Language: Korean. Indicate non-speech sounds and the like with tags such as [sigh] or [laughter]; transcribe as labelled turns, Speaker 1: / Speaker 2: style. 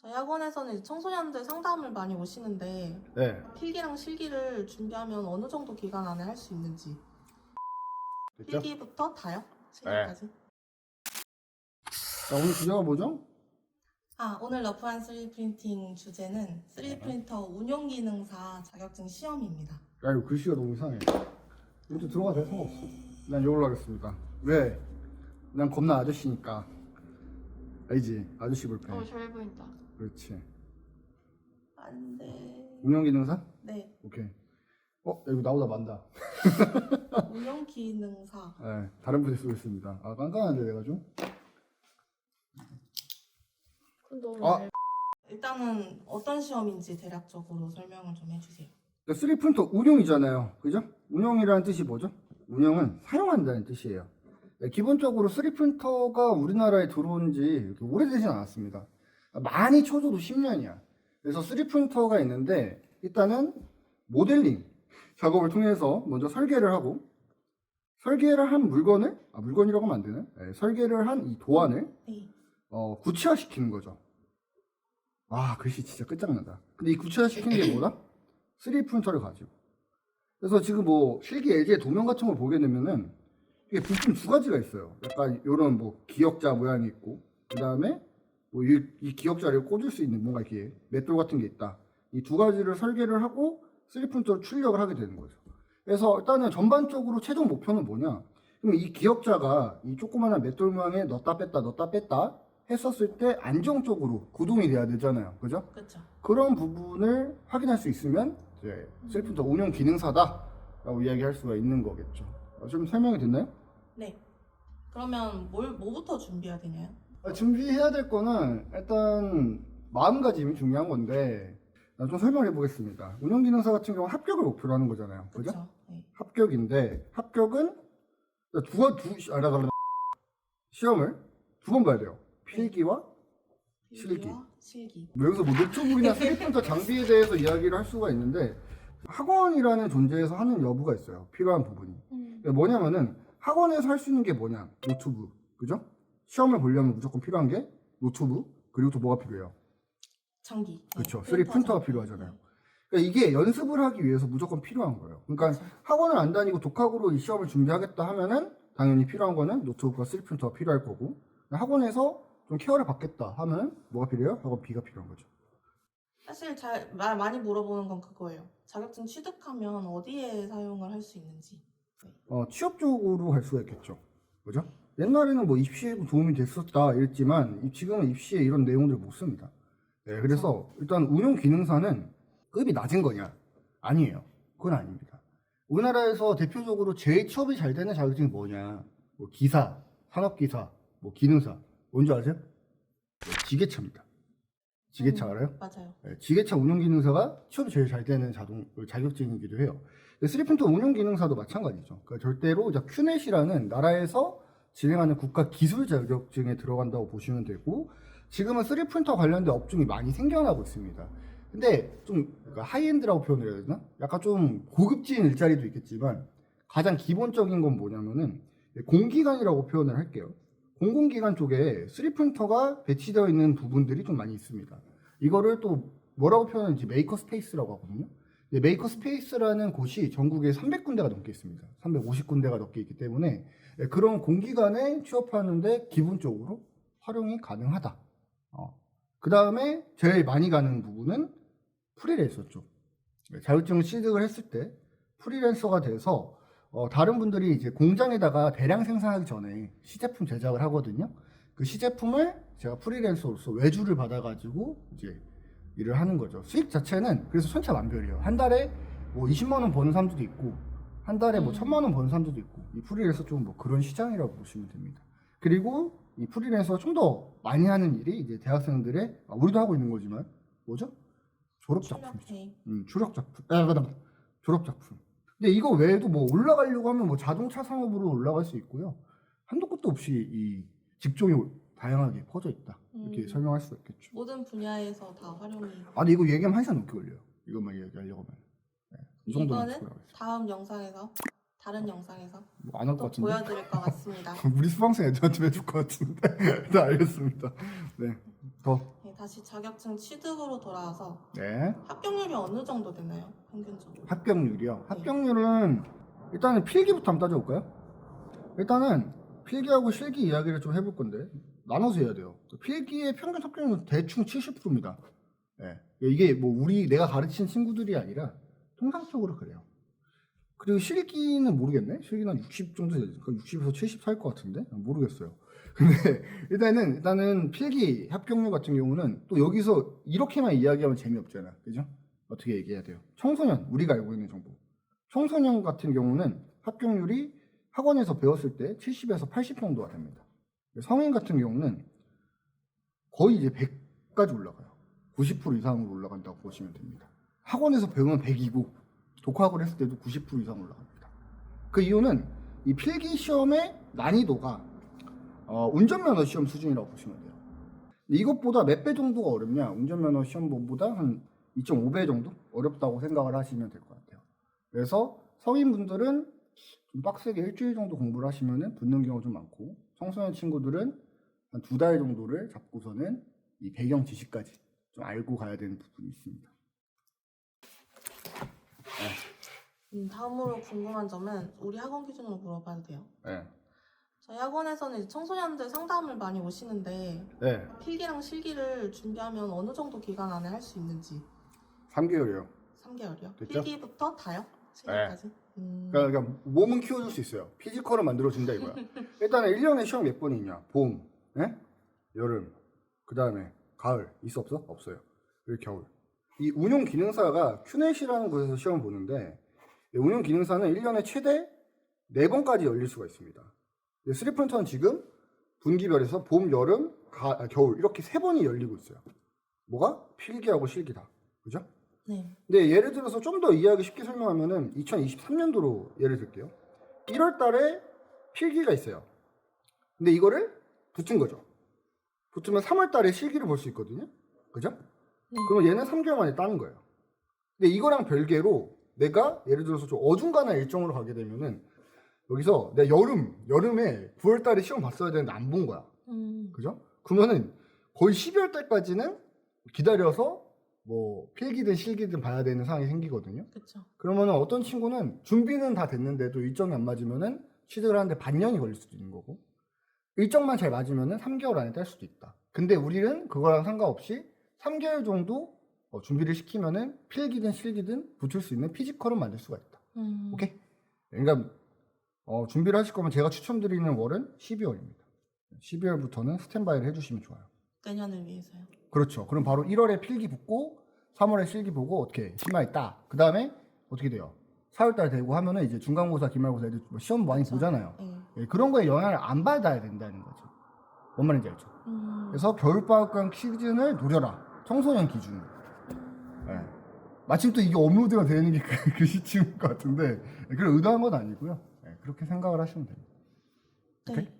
Speaker 1: 저희 학원에서는 청소년들 상담을 많이 오시는데
Speaker 2: 네.
Speaker 1: 필기랑 실기를 준비하면 어느 정도 기간 안에 할 수 있는지
Speaker 2: 됐죠?
Speaker 1: 필기부터 다요? 실기까지?
Speaker 2: 자, 오늘 주제가 뭐죠?
Speaker 1: 아 오늘 러프한 3D 프린팅 주제는 3D 프린터 운용 기능사 자격증 시험입니다.
Speaker 2: 야, 이거 글씨가 너무 이상해. 이것도 들어가도 상관없어. 난 이걸로 하겠습니다. 왜? 난 겁나 아저씨니까. 알지? 아저씨 볼펜.
Speaker 1: 어, 잘 보인다.
Speaker 2: 그렇지.
Speaker 1: 안 돼.
Speaker 2: 운영기능사?
Speaker 1: 네,
Speaker 2: 오케이. 어, 야, 이거 나보다 만다. [laughs]
Speaker 1: 운용 기능사.
Speaker 2: 네, 다른 분이 쓰고 있습니다. 아, 깐깐한데, 내가 좀? 아.
Speaker 1: 일단은 어떤 시험인지 대략적으로 설명을 좀 해주세요.
Speaker 2: 3D 프린터 운용이잖아요. 그죠? 운용이라는 뜻이 뭐죠? 운영은 사용한다는 뜻이에요. 네, 기본적으로 3D 프린터가 우리나라에 들어온 지 이렇게 오래되진 않았습니다. 많이 쳐줘도 10년이야. 그래서 3D 프린터가 있는데 일단은 모델링 작업을 통해서 먼저 설계를 하고 설계를 한 물건을 아 물건이라고 하면 안 되네. 네, 설계를 한 이 도안을
Speaker 1: 네.
Speaker 2: 어, 구체화시키는 거죠. 와, 글씨 진짜 끝장난다. 근데 이 구체화시키는 게 뭐다? 3D 프린터를 가지고. 그래서 지금 뭐 실기 예제 도면 같은 걸 보게 되면은 이게 부품 두 가지가 있어요. 약간 이런 뭐 기역자 모양이 있고, 그 다음에 뭐이 기역자를 꽂을 수 있는 뭔가 이렇게 맷돌 같은 게 있다. 이 두 가지를 설계를 하고 3D 프린터로 출력을 하게 되는 거죠. 그래서 일단은 전반적으로 최종 목표는 뭐냐? 그럼 이 기역자가 이 조그마한 맷돌 모양에 넣었다 뺐다 넣었다 뺐다 했었을 때 안정적으로 구동이 돼야 되잖아요. 그죠?
Speaker 1: 그렇죠.
Speaker 2: 그런 부분을 확인할 수 있으면 이제 셀프터 운영 기능사다라고 이야기할 수가 있는 거겠죠. 어, 좀 설명이 됐나요?
Speaker 1: 네. 그러면 뭘 뭐부터 준비해야 되냐요?
Speaker 2: 아, 준비해야 될 거는 일단 마음가짐이 중요한 건데 아, 좀 설명해 보겠습니다. 운영 기능사 같은 경우는 합격을 목표로 하는 거잖아요. 그죠?
Speaker 1: 네.
Speaker 2: 합격인데 합격은 두두 두, 아, 나, 나, 나, 시험을 두 번 봐야 돼요. 필기와 실기.
Speaker 1: 실기.
Speaker 2: 뭐 여기서 뭐 노트북이나 스리프린터 장비에 대해서 이야기를 할 수가 있는데 학원이라는 존재에서 하는 여부가 있어요. 필요한 부분이.
Speaker 1: 음.
Speaker 2: 뭐냐면은 학원에서 할 수 있는 게 뭐냐? 노트북. 그죠? 시험을 보려면 무조건 필요한 게 노트북. 그리고 또 뭐가 필요해요?
Speaker 1: 네,
Speaker 2: 그렇죠.
Speaker 1: 프린터
Speaker 2: 3D 프린터가. 필요하잖아요. 그러니까 이게 연습을 하기 위해서 무조건 필요한 거예요. 그러니까. 학원을 안 다니고 독학으로 이 시험을 준비하겠다 하면은 당연히 필요한 거는 노트북과 3D 프린터가 필요할 거고 학원에서 좀 케어를 받겠다 하면 뭐가 필요해요? 학원 B가 필요한 거죠.
Speaker 1: 사실 잘말 많이 물어보는 건 그거예요. 자격증 취득하면 어디에 사용을 할 수 있는지.
Speaker 2: 어, 취업 쪽으로 갈 수가 있겠죠. 그죠? 옛날에는 뭐 입시에 도움이 됐었다 이랬지만 이- 지금은 입시에 이런 내용들을 못 씁니다. 네, 그래서 일단 운용 기능사는 급이 낮은 거냐? 아니에요. 그건 아닙니다. 우리나라에서 대표적으로 제일 취업이 잘 되는 자격증이 뭐냐? 뭐 기사, 산업기사, 뭐 기능사. 뭔지 아세요? 네, 지게차입니다. 지게차
Speaker 1: 음,
Speaker 2: 알아요?
Speaker 1: 맞아요.
Speaker 2: 네, 지게차 운용 기능사가 취업이 제일 잘 되는 자동 그 자격증이기도 해요. 3프린터 운용 기능사도 마찬가지죠. 그러니까 절대로 큐넷이라는 나라에서 진행하는 국가 기술 자격증에 들어간다고 보시면 되고 지금은 3프린터 관련된 업종이 많이 생겨나고 있습니다. 근데 좀 그러니까 하이엔드라고 표현을 해야 되나? 약간 좀 고급진 일자리도 있겠지만 가장 기본적인 건 뭐냐면은 공기관이라고 표현을 할게요. 공공기관 쪽에 3프린터가 배치되어 있는 부분들이 좀 많이 있습니다. 이거를 또 뭐라고 표현하는지 메이커 스페이스라고 하거든요. 메이커 스페이스라는 곳이 전국에 300군데가 넘게 있습니다. 350군데가 넘게 있기 때문에 예, 그런 공기관에 취업하는데 기본적으로 활용이 가능하다. 그 다음에 제일 많이 가는 부분은 프리랜서 쪽. 예, 자격증을 취득을 했을 때 프리랜서가 돼서 어, 다른 분들이 이제 공장에다가 대량 생산하기 전에 시제품 제작을 하거든요. 그 시제품을 제가 프리랜서로서 외주를 받아가지고 이제 일을 하는 거죠. 수익 자체는 그래서 천차만별이에요. 한 달에 뭐 20만 원 버는 사람들도 있고 한 달에 뭐
Speaker 1: 음.
Speaker 2: 천만 원 버는 사람들도 있고 이 프리랜서 쪽은 뭐 그런 시장이라고 보시면 됩니다. 그리고 이 프리랜서가 좀 더 많이 하는 일이 이제 대학생들의 아, 우리도 하고 있는 거지만 뭐죠? 졸업 작품이죠. 음, 졸업 작품. 아, 맞다, 맞다. 졸업 작품. 근데 이거 외에도 뭐 올라가려고 하면 뭐 자동차 산업으로 올라갈 수 있고요. 한도 끝도 없이 이 직종이 다양하게 퍼져 있다. 이렇게
Speaker 1: 음.
Speaker 2: 설명할 수가 있겠죠.
Speaker 1: 모든 분야에서 다 활용이.
Speaker 2: 아, 근데 이거 얘기하면 한 시간 넘게 걸려요. 이것만 얘기하려고 하면. 네, 이 정도는
Speaker 1: 이거는. 다음 영상에서 다른 영상에서
Speaker 2: 뭐 안할 것
Speaker 1: 또
Speaker 2: 같은데.
Speaker 1: 보여드릴 것 같습니다. [laughs]
Speaker 2: 우리 수강생 애들한테 해줄 것 같은데. [laughs] 네, 알겠습니다. 네. 더.
Speaker 1: 네, 다시 자격증 취득으로 돌아와서
Speaker 2: 네.
Speaker 1: 합격률이 어느 정도 되나요? 평균적으로?
Speaker 2: 합격률이요. 합격률은 일단은 필기부터 한번 따져볼까요? 일단은 필기하고 실기 이야기를 좀 해볼 건데 나눠서 해야 돼요. 필기의 평균 합격률은 대충 70%입니다. 예. 이게 뭐 우리 내가 가르친 친구들이 아니라 통상적으로 그래요. 그리고 실기는 모르겠네. 실기는 한 60 정도 되지. 60에서 70살것 같은데 모르겠어요. 근데 일단은 일단은 필기 합격률 같은 경우는 또 여기서 이렇게만 이야기하면 재미없잖아. 그죠? 어떻게 얘기해야 돼요? 청소년, 우리가 알고 있는 정보. 청소년 같은 경우는 합격률이 학원에서 배웠을 때 70에서 80 정도가 됩니다. 성인 같은 경우는 거의 이제 100까지 올라가요. 90% 이상으로 올라간다고 보시면 됩니다. 학원에서 배우면 100이고 독학을 했을 때도 90% 이상 올라갑니다. 그 이유는 이 필기 시험의 난이도가 어, 운전면허 시험 수준이라고 보시면 돼요. 이것보다 몇 배 정도가 어렵냐? 운전면허 시험보다 한 2.5배 정도 어렵다고 생각을 하시면 될 것 같아요. 그래서 성인분들은 좀 빡세게 일주일 정도 공부를 하시면 붙는 경우가 좀 많고 청소년 친구들은 한 두 달 정도를 잡고서는 이 배경 지식까지 좀 알고 가야 되는 부분이 있습니다.
Speaker 1: 음, 다음으로 궁금한 점은 우리 학원 기준으로 물어봐도 돼요?
Speaker 2: 네.
Speaker 1: 저희 학원에서는 이제 청소년들 상담을 많이 오시는데
Speaker 2: 네.
Speaker 1: 필기랑 실기를 준비하면 어느 정도 기간 안에 할 수 있는지
Speaker 2: 3개월이요.
Speaker 1: 3개월이요?
Speaker 2: 됐죠?
Speaker 1: 필기부터 다요? 실기까지? 음,
Speaker 2: 그러니까, 그러니까 몸은 키워줄 수 있어요. 피지컬을 만들어준다 이거야. [laughs] 일단은 1년에 시험 몇번 있냐? 봄, 예? 여름, 그 다음에 가을. 있어 없어? 없어요. 그리고 겨울. 이 운용 기능사가 큐넷이라는 곳에서 시험 을 보는데 이 운용 기능사는 1년에 최대 4번까지 열릴 수가 있습니다. 스리프런터는 지금 분기별에서 봄, 여름, 가, 아, 겨울 이렇게 세 번이 열리고 있어요. 뭐가? 필기하고 실기다. 그죠?
Speaker 1: 네.
Speaker 2: 근데 예를 들어서 좀 더 이해하기 쉽게 설명하면은 2023년도로 예를 들게요. 1월 달에 필기가 있어요. 근데 이거를 붙은 거죠. 붙으면 3월 달에 실기를 볼 수 있거든요. 그죠?
Speaker 1: 네.
Speaker 2: 그러면 얘는 3개월 만에 따는 거예요. 근데 이거랑 별개로 내가 예를 들어서 좀 어중간한 일정으로 가게 되면은 여기서 내가 여름, 여름에 9월 달에 시험 봤어야 되는데 안 본 거야.
Speaker 1: 음,
Speaker 2: 그죠? 그러면은 거의 12월 달까지는 기다려서 뭐 필기든 실기든 봐야 되는 상황이 생기거든요.
Speaker 1: 그쵸.
Speaker 2: 그러면은 어떤 친구는 준비는 다 됐는데도 일정이 안 맞으면은 취득을 하는데 반년이 걸릴 수도 있는 거고 일정만 잘 맞으면은 3개월 안에 딸 수도 있다. 근데 우리는 그거랑 상관없이 3개월 정도 어, 준비를 시키면은 필기든 실기든 붙을 수 있는 피지컬은 만들 수가 있다.
Speaker 1: 음,
Speaker 2: 오케이? 그러니까 어, 준비를 하실 거면 제가 추천드리는 월은 12월입니다. 12월부터는 스탠바이를 해주시면 좋아요.
Speaker 1: 내년을 위해서요.
Speaker 2: 그렇죠. 그럼 바로 1월에 필기 붙고 3월에 실기 보고 어떻게 심화에 따. 그 다음에 어떻게 돼요? 4월달 되고 하면은 이제 중간고사, 기말고사 애들 뭐 시험 많이
Speaker 1: 그쵸.
Speaker 2: 보잖아요.
Speaker 1: 네.
Speaker 2: 예, 그런 거에 영향을 안 받아야 된다는 거죠. 뭔 말인지 알죠?
Speaker 1: 음,
Speaker 2: 그래서 겨울방학간 시즌을 노려라. 청소년 기준으로. 예. 마침 또 이게 업로드가 되는 게 그, 그 시점인 것 같은데 예, 그걸 의도한 건 아니고요. 예, 그렇게 생각을 하시면 됩니다.
Speaker 1: 네.
Speaker 2: 오케이?